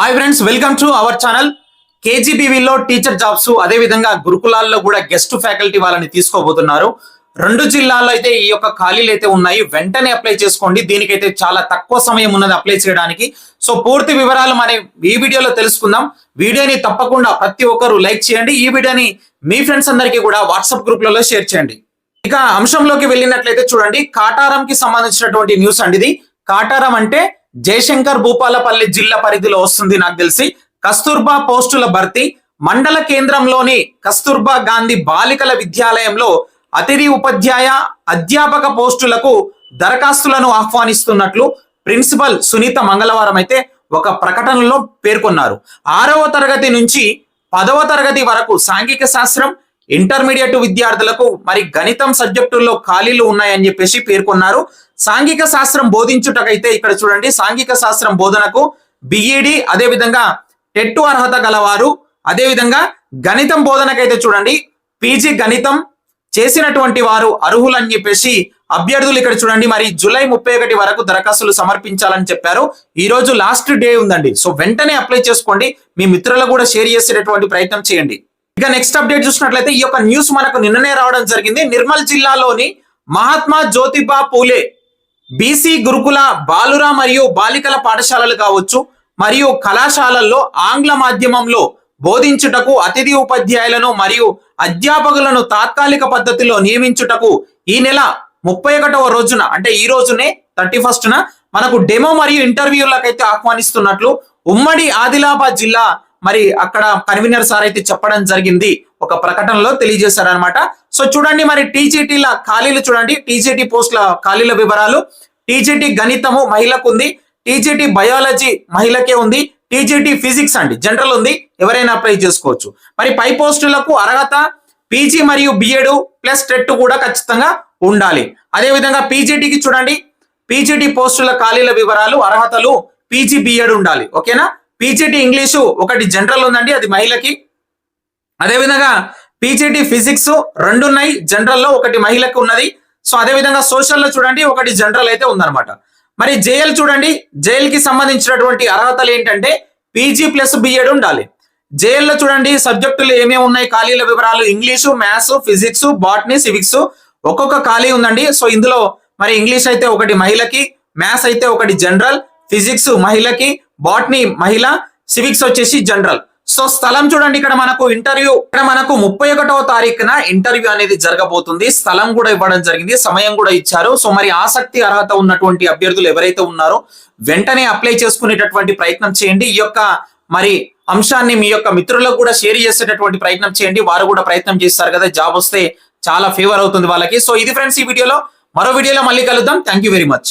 Hi friends welcome to our channel కేజీబీవీలో teacher jobs అదే విధంగా గురుకులాల్లో కూడా గెస్ట్ ఫ్యాకల్టీ వాళ్ళని తీసుకోబోతున్నారు. రెండు జిల్లాల్లో అయితే ఈ యొక్క ఖాళీలు అయితే ఉన్నాయి. వెంటనే అప్లై చేసుకోండి. దీనికైతే చాలా తక్కువ సమయం ఉన్నది అప్లై చేయడానికి. సో పూర్తి వివరాలు మనం ఈ వీడియోలో తెలుసుకుందాం. వీడియోని తప్పకుండా ప్రతి ఒక్కరు లైక్ చేయండి. ఈ వీడియోని మీ ఫ్రెండ్స్ అందరికీ కూడా వాట్సాప్ గ్రూప్లలో షేర్ చేయండి. ఇక అంశంలోకి వెళ్ళినట్లయితే చూడండి. కాటారంకి సంబంధించినటువంటి న్యూస్ అండి ఇది. కాటారం అంటే జయశంకర్ భూపాలపల్లి జిల్లా పరిధిలో వస్తుంది నాకు తెలిసి. కస్తూర్బా పోస్టుల భర్తీ. మండల కేంద్రంలోని కస్తూర్బా గాంధీ బాలికల విద్యాలయంలో అతిథి ఉపాధ్యాయ అధ్యాపక పోస్టులకు దరఖాస్తులను ఆహ్వానిస్తున్నట్లు ప్రిన్సిపల్ సునీత మంగళవారం అయితే ఒక ప్రకటనలో పేర్కొన్నారు. ఆరవ తరగతి నుంచి పదవ తరగతి వరకు సాంఘిక శాస్త్రం ఇంటర్మీడియట్ విద్యార్థులకు మరి గణితం సబ్జెక్టుల్లో ఖాళీలు ఉన్నాయని చెప్పేసి పేర్కొన్నారు. సాంఘిక శాస్త్రం బోధించుటకైతే ఇక్కడ చూడండి సాంఘిక శాస్త్రం బోధనకు బిఈడి అదే విధంగా టెట్టు అర్హత గలవారు. అదే విధంగా గణితం బోధనకైతే చూడండి పీజీ గణితం చేసినటువంటి వారు అర్హులని చెప్పేసి అభ్యర్థులు ఇక్కడ చూడండి మరి జూలై ముప్పై ఒకటి వరకు దరఖాస్తులు సమర్పించాలని చెప్పారు. ఈ రోజు లాస్ట్ డే ఉందండి. సో వెంటనే అప్లై చేసుకోండి. మీ మిత్రులకు కూడా షేర్ చేసేటటువంటి ప్రయత్నం చేయండి. ఇక నెక్స్ట్ అప్డేట్ చూసినట్లయితే ఈ యొక్క న్యూస్ మనకు నిన్ననే రావడం జరిగింది. నిర్మల్ జిల్లాలోని మహాత్మా జ్యోతిబా పూలే బీసీ గురుకుల బాలుర మరియు బాలికల పాఠశాలలు కావచ్చు మరియు కళాశాలల్లో ఆంగ్ల మాధ్యమంలో బోధించుటకు అతిథి ఉపాధ్యాయులను మరియు అధ్యాపకులను తాత్కాలిక పద్ధతిలో నియమించుటకు ఈ నెల ముప్పై ఒకటవ రోజున అంటే ఈ రోజునే థర్టీ ఫస్ట్న మనకు డెమో మరియు ఇంటర్వ్యూలకైతే ఆహ్వానిస్తున్నట్లు ఉమ్మడి ఆదిలాబాద్ జిల్లా మరి అక్కడ కన్వీనర్ సార్ అయితే చెప్పడం జరిగింది. ఒక ప్రకటనలో తెలియజేశారనమాట సో చూడండి మరి టీజీటీల ఖాళీలు చూడండి. టీజీటీ పోస్టుల ఖాళీల వివరాలు. టీజీటీ గణితము మహిళకు ఉంది. టీజీటీ బయాలజీ మహిళకే ఉంది. టీజీటీ ఫిజిక్స్ అండి జనరల్ ఉంది. ఎవరైనా అప్లై చేసుకోవచ్చు. మరి పై పోస్టులకు అర్హత పీజీ మరియు బిఎడ్ ప్లస్ టెట్ కూడా ఖచ్చితంగా ఉండాలి. అదే విధంగా పీజీటీకి చూడండి. పీజీటీ పోస్టుల ఖాళీల వివరాలు అర్హతలు పీజీ బిఎడ్ ఉండాలి. ఓకేనా? పీజీటీ ఇంగ్లీషు ఒకటి జనరల్ ఉందండి అది మహిళకి. అదేవిధంగా పీజీటీ ఫిజిక్స్ రెండు ఉన్నాయి జనరల్లో ఒకటి మహిళకు ఉన్నది. సో అదే విధంగా సోషల్లో చూడండి ఒకటి జనరల్ అయితే ఉందన్నమాట. మరి జేఎల్ చూడండి జైలుకి సంబంధించినటువంటి అర్హతలు ఏంటంటే పీజీ ప్లస్ బిఎడ్ ఉండాలి. జైల్లో చూడండి సబ్జెక్టులు ఏమేమి ఉన్నాయి ఖాళీల వివరాలు English maths physics botany civics ఒక్కొక్క ఖాళీ ఉందండి. సో ఇందులో మరి ఇంగ్లీష్ అయితే ఒకటి మహిళకి మ్యాథ్స్ అయితే ఒకటి జనరల్ ఫిజిక్స్ మహిళకి బాట్ని మహిళ సివిక్స్ వచ్చేసి జనరల్. సో స్థలం చూడండి ఇక్కడ మనకు ఇంటర్వ్యూ. ఇక్కడ మనకు ముప్పై ఒకటవ తారీఖున ఇంటర్వ్యూ అనేది జరగబోతుంది. స్థలం కూడా ఇవ్వడం జరిగింది సమయం కూడా ఇచ్చారు. సో మరి ఆసక్తి అర్హత ఉన్నటువంటి అభ్యర్థులు ఎవరైతే ఉన్నారో వెంటనే అప్లై చేసుకునేటటువంటి ప్రయత్నం చేయండి. ఈ యొక్క మరి అంశాన్ని మీ యొక్క మిత్రులకు కూడా షేర్ చేసేటటువంటి ప్రయత్నం చేయండి. వారు కూడా ప్రయత్నం చేస్తారు కదా జాబ్ వస్తే చాలా ఫేవర్ అవుతుంది వాళ్ళకి. సో ఇది ఫ్రెండ్స్ ఈ వీడియోలో. మరో వీడియోలో మళ్ళీ కలుద్దాం. Thank you very much